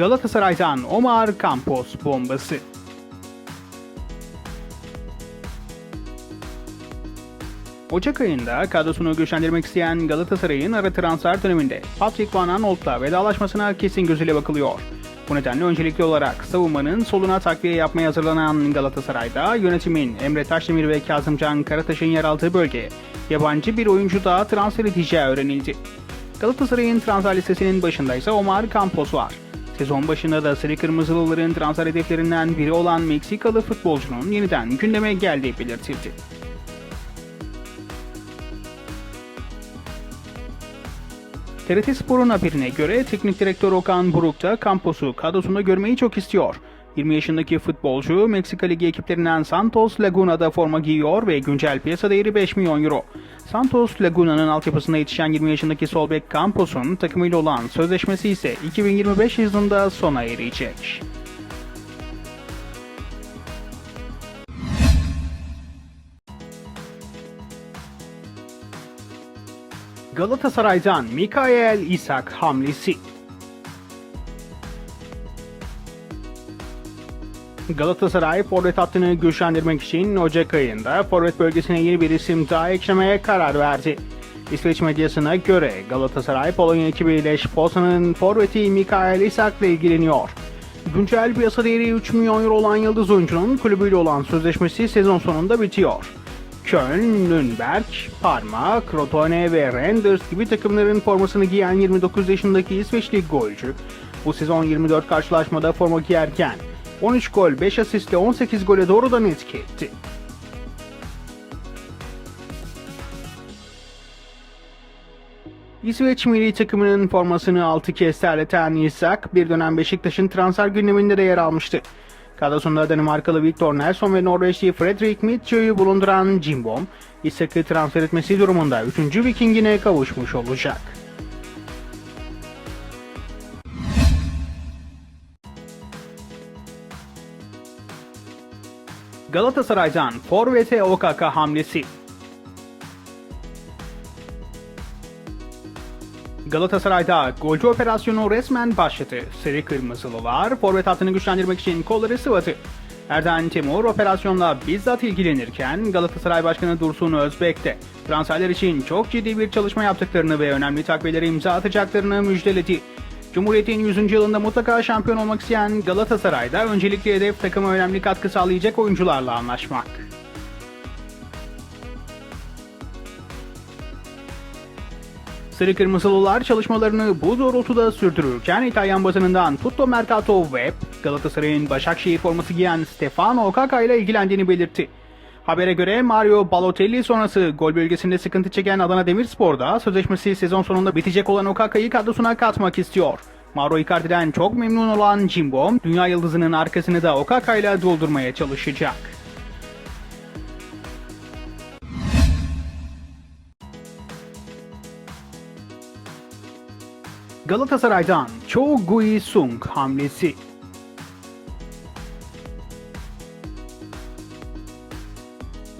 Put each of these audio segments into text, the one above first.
Galatasaray'dan Omar Campos bombası. Ocak ayında kadrosunu güçlendirmek isteyen Galatasaray'ın ara transfer döneminde Patrick Van Aanholt'la vedalaşmasına kesin gözüyle bakılıyor. Bu nedenle öncelikli olarak savunmanın soluna takviye yapmaya hazırlanan Galatasaray'da yönetimin Emre Taşdemir ve Kazımcan Karataş'ın yer aldığı bölgeye yabancı bir oyuncu daha transfer edeceği öğrenildi. Galatasaray'ın transfer listesinin başında ise Omar Campos var. Sezon başında da Sarı Kırmızılıların transfer hedeflerinden biri olan Meksikalı futbolcunun yeniden gündeme geldiği belirtildi. TRT Spor'un haberine göre teknik direktör Okan Buruk da Campos'u kadrosunda görmeyi çok istiyor. 20 yaşındaki futbolcu Meksika Ligi ekiplerinden Santos Laguna'da forma giyiyor ve güncel piyasa değeri 5 milyon euro. Santos Laguna'nın altyapısında yetişen 20 yaşındaki sol bek Campos'un takımıyla olan sözleşmesi ise 2025 yılında sona erecek. Galatasaray'dan Mikael Isak hamlesi. Galatasaray forvet hattını güçlendirmek için Ocak ayında forvet bölgesine yeni bir isim daha eklemeye karar verdi. İsveç medyasına göre Galatasaray Polonya ekibiyle Pozan'ın forveti Mikael Isak ile ilgileniyor. Güncel piyasa değeri 3 milyon euro olan yıldız oyuncunun kulübüyle olan sözleşmesi sezon sonunda bitiyor. Köln, Nürnberg, Parma, Crotone ve Renders gibi takımların formasını giyen 29 yaşındaki İsveçli golcü bu sezon 24 karşılaşmada forma giyerken 13 gol, 5 asistle 18 gole doğrudan etki etti. İsveç milli takımının formasını 6 kez terleten Isak bir dönem Beşiktaş'ın transfer gündeminde de yer almıştı. Kadrosunda Danimarkalı Victor Nelson ve Norveçli Fredrik Mitchell'ü bulunduran Jimbom, Isak'ı transfer etmesi durumunda 3. Viking'ine kavuşmuş olacak. Galatasaray'dan Forvet'e OKK hamlesi. Galatasaray'da golcü operasyonu resmen başladı. Sarı Kırmızılılar forvet hattını güçlendirmek için kolları sıvadı. Erden Timur operasyonla bizzat ilgilenirken Galatasaray Başkanı Dursun Özbek de transferler için çok ciddi bir çalışma yaptıklarını ve önemli takviyelere imza atacaklarını müjdeledi. Cumhuriyet'in 100. yılında mutlaka şampiyon olmak isteyen Galatasaray'da öncelikli hedef takıma önemli katkı sağlayacak oyuncularla anlaşmak. Sarı Kırmızılılar çalışmalarını bu doğrultuda sürdürürken İtalyan basınından Tutto Mercato Web, Galatasaray'ın Başakşehir forması giyen Stefano Okaka ile ilgilendiğini belirtti. Habere göre Mario Balotelli sonrası gol bölgesinde sıkıntı çeken Adana Demirspor'da sözleşmesi sezon sonunda bitecek olan Okaka'yı kadrosuna katmak istiyor. Mauro Icardi'den çok memnun olan Jimbo, dünya yıldızının arkasını da Okaka ile doldurmaya çalışacak. Galatasaray'dan Cho Gui-sung hamlesi.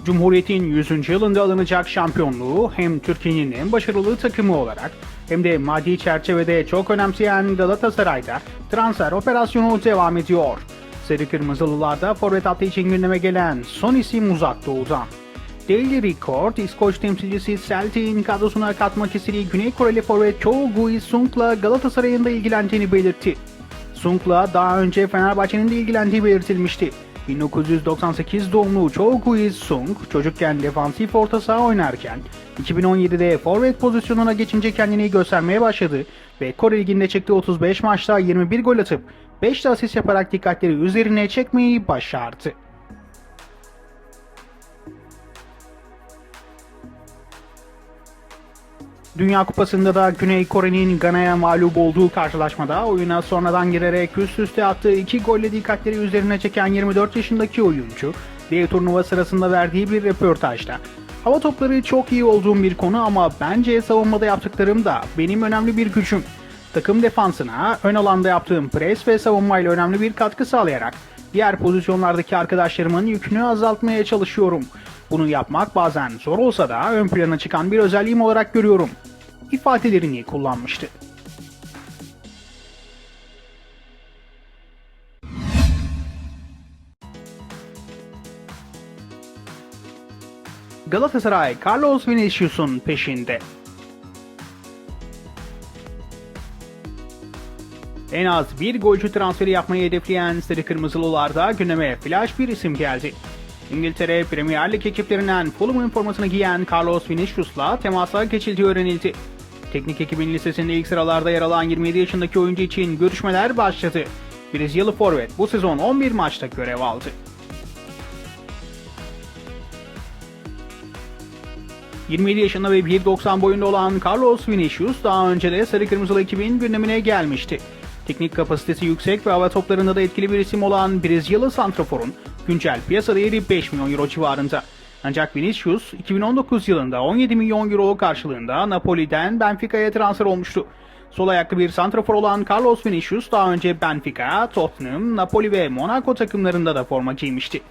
Cumhuriyet'in 100. yılında alınacak şampiyonluğu hem Türkiye'nin en başarılı takımı olarak hem de maddi çerçevede çok önemseyen Galatasaray'da transfer operasyonu devam ediyor. Sarı Kırmızılılarda forvet hattı için gündeme gelen son isim uzak doğudan. Daily Record, İskoç temsilcisi Celtic'in kadrosuna katmak istediği Güney Koreli forvet Cho Gui-sung'la Galatasaray'ın da ilgilendiğini belirtti. Sung'la daha önce Fenerbahçe'nin de ilgilendiği belirtilmişti. 1998 doğumlu Cho Gui-sung çocukken defansif orta saha oynarken 2017'de forvet pozisyonuna geçince kendini göstermeye başladı ve Kore Ligi'nde çıktığı 35 maçta 21 gol atıp 5 de asist yaparak dikkatleri üzerine çekmeyi başardı. Dünya Kupası'nda da Güney Kore'nin Gana'ya mağlup olduğu karşılaşmada oyuna sonradan girerek üst üste attığı iki golle dikkatleri üzerine çeken 24 yaşındaki oyuncu, diye turnuva sırasında verdiği bir röportajda Hava topları çok iyi olduğum bir konu ama bence savunmada yaptıklarım da benim önemli bir gücüm. Takım defansına ön alanda yaptığım pres ve savunmayla önemli bir katkı sağlayarak diğer pozisyonlardaki arkadaşlarımın yükünü azaltmaya çalışıyorum. Bunu yapmak bazen zor olsa da ön plana çıkan bir özelliğim olarak görüyorum. İfadelerini kullanmıştı. Galatasaray Carlos Vinicius'un peşinde. En az bir golcü transferi yapmayı hedefleyen Sarı Kırmızılılarda gündeme flash bir isim geldi. İngiltere Premier Lig ekiplerinden Fulham'ın formasını giyen Carlos Vinicius'la temasa geçildiği öğrenildi. Teknik ekibin listesinde ilk sıralarda yer alan 27 yaşındaki oyuncu için görüşmeler başladı. Brezilyalı forvet bu sezon 11 maçta görev aldı. ...27 yaşında ve 1.90 boyunda olan Carlos Vinicius daha önce de Sarı Kırmızılı ekibin gündemine gelmişti. Teknik kapasitesi yüksek ve hava toplarında da etkili bir isim olan Brezilyalı Santrafor'un güncel piyasa değeri 5 milyon euro civarında. Ancak Vinicius 2019 yılında 17 milyon euro karşılığında Napoli'den Benfica'ya transfer olmuştu. Sol ayaklı bir santrafor olan Carlos Vinicius daha önce Benfica, Tottenham, Napoli ve Monaco takımlarında da forma giymişti.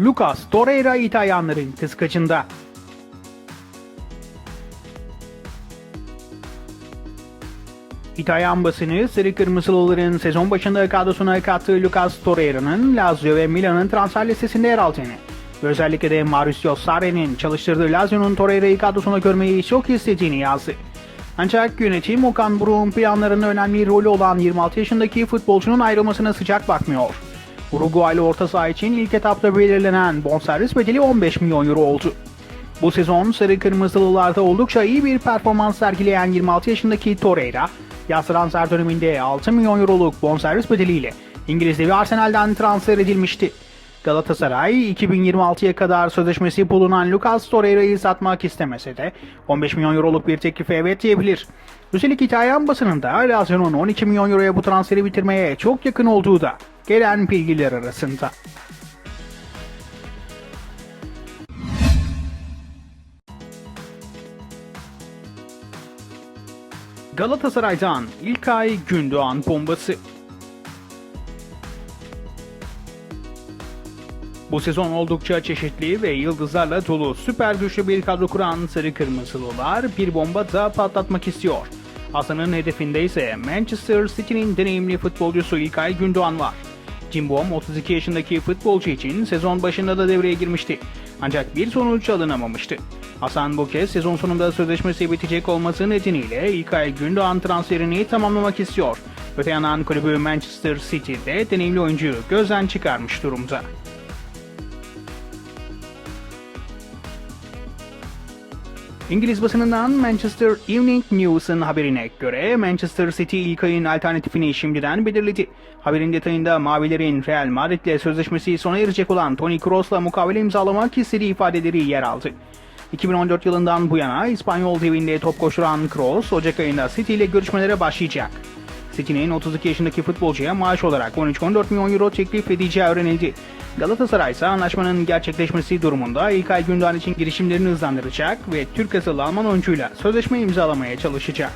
Lucas Torreira İtalyanların kıskacında. İtalyan basını Sarı Kırmızılıların sezon başında kadrosuna kattığı Lucas Torreira'nın Lazio ve Milan'ın transfer listesinde yer aldığını özellikle de Mauricio Sarri'nin çalıştırdığı Lazio'nun Torreira'yı kadrosuna görmeyi çok istediğini yazdı. Ancak yönetim Okan Buruk'un planlarında önemli rolü olan 26 yaşındaki futbolcunun ayrılmasına sıcak bakmıyor. Uruguaylı orta saha için ilk etapta belirlenen bonservis bedeli 15 milyon euro oldu. Bu sezon Sarı Kırmızılılarda oldukça iyi bir performans sergileyen 26 yaşındaki Torreira, yaz transfer döneminde 6 milyon euroluk bonservis bedeliyle İngiliz devi Arsenal'den transfer edilmişti. Galatasaray 2026'ya kadar sözleşmesi bulunan Lucas Torreira'yı satmak istemese de 15 milyon euroluk bir teklife evet diyebilir. Üstelik İtalyan basınında Lazio'nun 12 milyon euroya bu transferi bitirmeye çok yakın olduğu da gelen bilgiler arasında. Galatasaray'dan İlkay Gündoğan bombası. Bu sezon oldukça çeşitli ve yıldızlarla dolu süper güçlü bir kadro kuran Sarı Kırmızılılar bir bomba da patlatmak istiyor. Hasan'ın hedefinde ise Manchester City'nin deneyimli futbolcusu İlkay Gündoğan var. Cimbom 32 yaşındaki futbolcu için sezon başında da devreye girmişti. Ancak bir sonuç alınamamıştı. Hasan bu kez sezon sonunda sözleşmesi bitecek olması nedeniyle İlkay Gündoğan transferini tamamlamak istiyor. Öte yandan kulübü Manchester City'de deneyimli oyuncuyu gözden çıkarmış durumda. İngiliz basınından Manchester Evening News'ın haberine göre Manchester City ilk ayın alternatifini şimdiden belirledi. Haberin detayında Mavilerin Real Madrid'le sözleşmesi sona erecek olan Toni Kroos'la mukavele imzalamak istediği ifadeleri yer aldı. 2014 yılından bu yana İspanyol devinde top koşturan Kroos, Ocak ayında City ile görüşmelere başlayacak. City'nin 32 yaşındaki futbolcuya maaş olarak 13-14 milyon euro teklif edeceği öğrenildi. Galatasaray ise anlaşmanın gerçekleşmesi durumunda İlkay Gündoğan için girişimlerini hızlandıracak ve Türk asıllı Alman oyuncuyla sözleşme imzalamaya çalışacak.